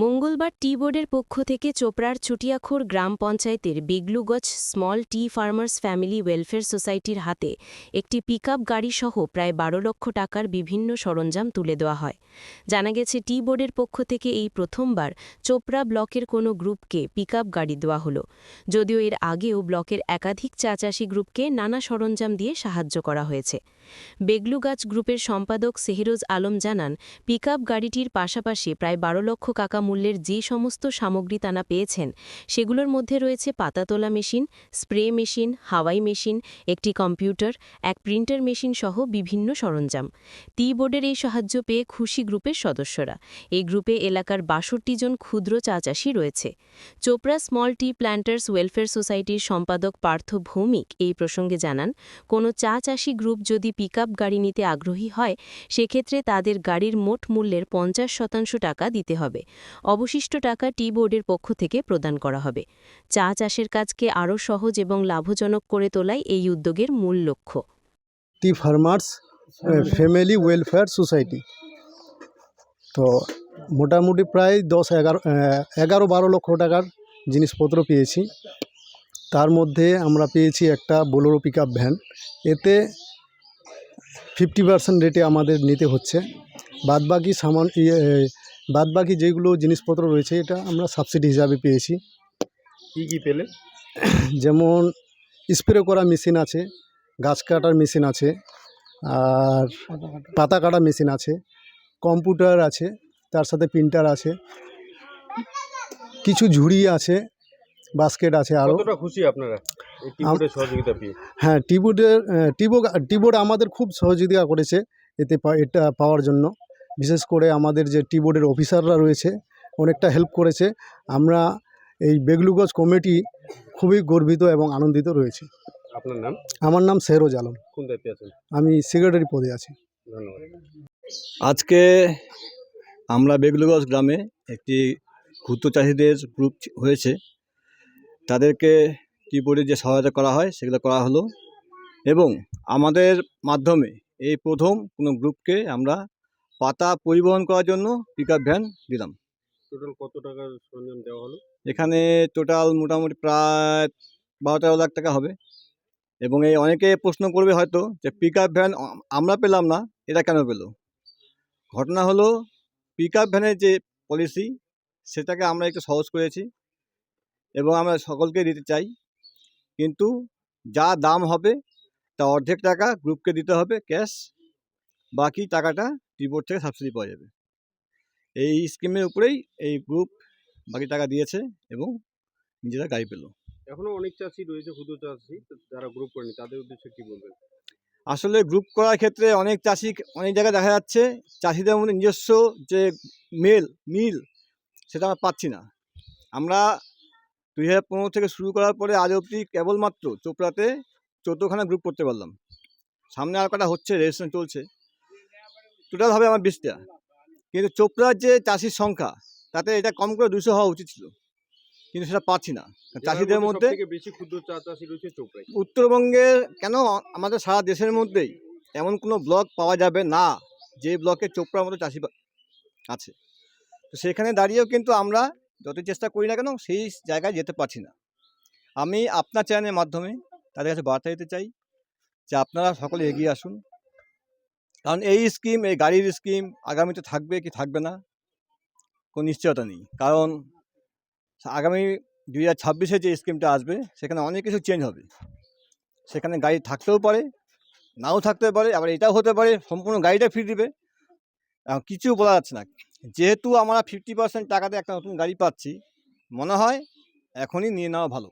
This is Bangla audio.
মঙ্গলবার টি বোর্ডের পক্ষ থেকে চোপড়ার চুটিয়াখোর গ্রাম পঞ্চায়েতের Beglugachh small tea farmers family welfare সোসাইটির হাতে একটি পিকআপ গাড়িসহ প্রায় বারো লক্ষ টাকার বিভিন্ন সরঞ্জাম তুলে দেওয়া হয়। জানা গেছে, টি বোর্ডের পক্ষ থেকে এই প্রথমবার চোপড়া ব্লকের কোনো গ্রুপকে পিকআপ গাড়ি দেওয়া হলো। যদিও এর আগেও ব্লকের একাধিক চা চাষি গ্রুপকে নানা সরঞ্জাম দিয়ে সাহায্য করা হয়েছে। বেগলুগাছ গ্রুপের সম্পাদক সেহেরোজ আলম জানান, পিকআপ গাড়িটির পাশাপাশি প্রায় বারো লক্ষ কাকা মূল্যের যে সমস্ত সামগ্রী তারা পেয়েছেন, সেগুলোর মধ্যে রয়েছে পাতা তোলা মেশিন, স্প্রে মেশিন, হাওয়াই মেশিন, একটি কম্পিউটার, এক প্রিন্টার মেশিন সহ বিভিন্ন সরঞ্জাম। টি বোর্ডের এই সাহায্য পেয়ে খুশি গ্রুপের সদস্যরা। এই গ্রুপে এলাকার বাষট্টি জন ক্ষুদ্র চা চাষি রয়েছে। Chopra small tea planters welfare সোসাইটির সম্পাদক পার্থ ভৌমিক এই প্রসঙ্গে জানান, কোনো চা চাষি গ্রুপ যদি পিকআপ গাড়ি নিতে আগ্রহী হয়, সেক্ষেত্রে তাদের গাড়ির মোট মূল্যের পঞ্চাশ শতাংশ টাকা দিতে হবে। অবশিষ্ট টাকা টি বোর্ডের পক্ষ থেকে প্রদান করা হবে। চা চাষের কাজকে আরও সহজ এবং লাভজনক করে তোলাই এই উদ্যোগের মূল লক্ষ্য। Tea farmers family welfare society. তো মোটামুটি প্রায় দশ এগারো এগারো বারো লক্ষ টাকার জিনিসপত্র পেয়েছি। তার মধ্যে আমরা পেয়েছি একটা বোলোরো পিক ভ্যান। এতে ফিফটি পার্সেন্ট রেটে আমাদের নিতে হচ্ছে। বাদবাকি সামান ইয়ে বাদবাকি যেগুলো জিনিসপত্র রয়েছে এটা আমরা সাবসিডি হিসাবে পেয়েছি। কি কি পেলে? যেমন স্প্রে করা মেশিন আছে গাছ কাটার মেশিন আছে আর পাতা কাটা মেশিন আছে কম্পিউটার আছে তার সাথে প্রিন্টার আছে কিছু ঝুড়ি আছে বাস্কেট আছে আরও খুশি আপনারা? সহযোগিতা পেয়ে। হ্যাঁ টিবোর্ডের টিবো টিবোর্ড আমাদের খুব সহযোগিতা করেছে এতে এটা পাওয়ার জন্য। বিশেষ করে আমাদের যে টি বোর্ডের অফিসাররা রয়েছে অনেকটা হেল্প করেছে। আমরা এই বেগলুগজ কমিটি খুবই গর্বিত এবং আনন্দিত রয়েছে। আপনার নাম? আমার নাম সেহরোজ আলম। কোন দায়িত্বে আছেন? আমি সেক্রেটারি পদে আছি। ধন্যবাদ। আজকে আমরা বেগলুগজ গ্রামে একটি ক্ষুদ্র চাষিদের গ্রুপ হয়েছে। তাদেরকে টি বোর্ডে যে সহায়তা করা হয় সেগুলো করা হলো। এবং আমাদের মাধ্যমে এই প্রথম কোনো গ্রুপকে আমরা পাতা পরিবহন করার জন্য পিক ভ্যান দিলাম। টোটাল কত টাকার সরঞ্জাম দেওয়া হলো? এখানে টোটাল মোটামুটি প্রায় বারো তেরো লাখ টাকা হবে। এবং এই অনেকে প্রশ্ন করবে হয়তো যে পিক আপ ভ্যান আমরা পেলাম না এটা কেন পেল? ঘটনা হলো পিক আপ ভ্যানের যে পলিসি সেটাকে আমরা একটু সহজ করেছি এবং আমরা সকলকে দিতে চাই। কিন্তু যা দাম হবে তা অর্ধেক টাকা গ্রুপকে দিতে হবে ক্যাশ বাকি টাকাটা টিবোর্ড থেকে সাবসিডি পাওয়া যাবে। এই স্কিমের উপরেই এই গ্রুপ বাকি টাকা দিয়েছে এবং নিজেরা গাড়ি পেল। এখনও অনেক চাষি রয়েছে ক্ষুদ্র চাষি যারা গ্রুপ করেনি তাদের উদ্দেশ্যে কী বলবেন? আসলে গ্রুপ করার ক্ষেত্রে অনেক চাষি অনেক জায়গায় দেখা যাচ্ছে চাষিদের মধ্যে নিজস্ব যে মেল মিল সেটা আমরা পাচ্ছি না। আমরা দুই হাজার পনেরো থেকে শুরু করার পরে আজ অবধি কেবলমাত্র চোপড়াতে চোদ্দোখানা গ্রুপ করতে পারলাম। সামনে আর কটা হচ্ছে রেজিস্ট্রেশন চলছে। টোটাল হবে আমার বিশটা। কিন্তু চোপড়ার যে চাষির সংখ্যা তাতে এটা কম করে দুশো হওয়া উচিত ছিল। কিন্তু সেটা পাচ্ছি না। চাষিদের মধ্যে থেকে বেশি ক্ষুদ্র চা চাষি রয়েছে চোপড়ায় উত্তরবঙ্গের কেন আমাদের সারা দেশের মধ্যেই এমন কোনো ব্লক পাওয়া যাবে না যে ব্লকে চোপড়ার মতো চাষি আছে? তো সেখানে দাঁড়িয়েও কিন্তু আমরা যত চেষ্টা করি না কেন সেই জায়গায় যেতে পারছি না। আমি আপনার চ্যানেলের মাধ্যমে তাদের কাছে বার্তা দিতে চাই যে আপনারা সকলে এগিয়ে আসুন। কারণ এই স্কিম, এই গাড়ির স্কিম আগামীতে থাকবে কি থাকবে না? কোনো নিশ্চয়তা নেই। কারণ আগামী দুই হাজার ছাব্বিশে যে স্কিমটা আসবে, সেখানে অনেক কিছু চেঞ্জ হবে। সেখানে গাড়ি থাকতেও পারে, নাও থাকতে পারে, আবার এটাও হতে পারে, সম্পূর্ণ গাড়িটা ফ্রি দিবে। কিছু বলা যাচ্ছে না। যেহেতু আমরা ফিফটি পার্সেন্ট টাকাতে একটা নতুন গাড়ি পাচ্ছি, মনে হয় এখনই নিয়ে নেওয়া ভালো।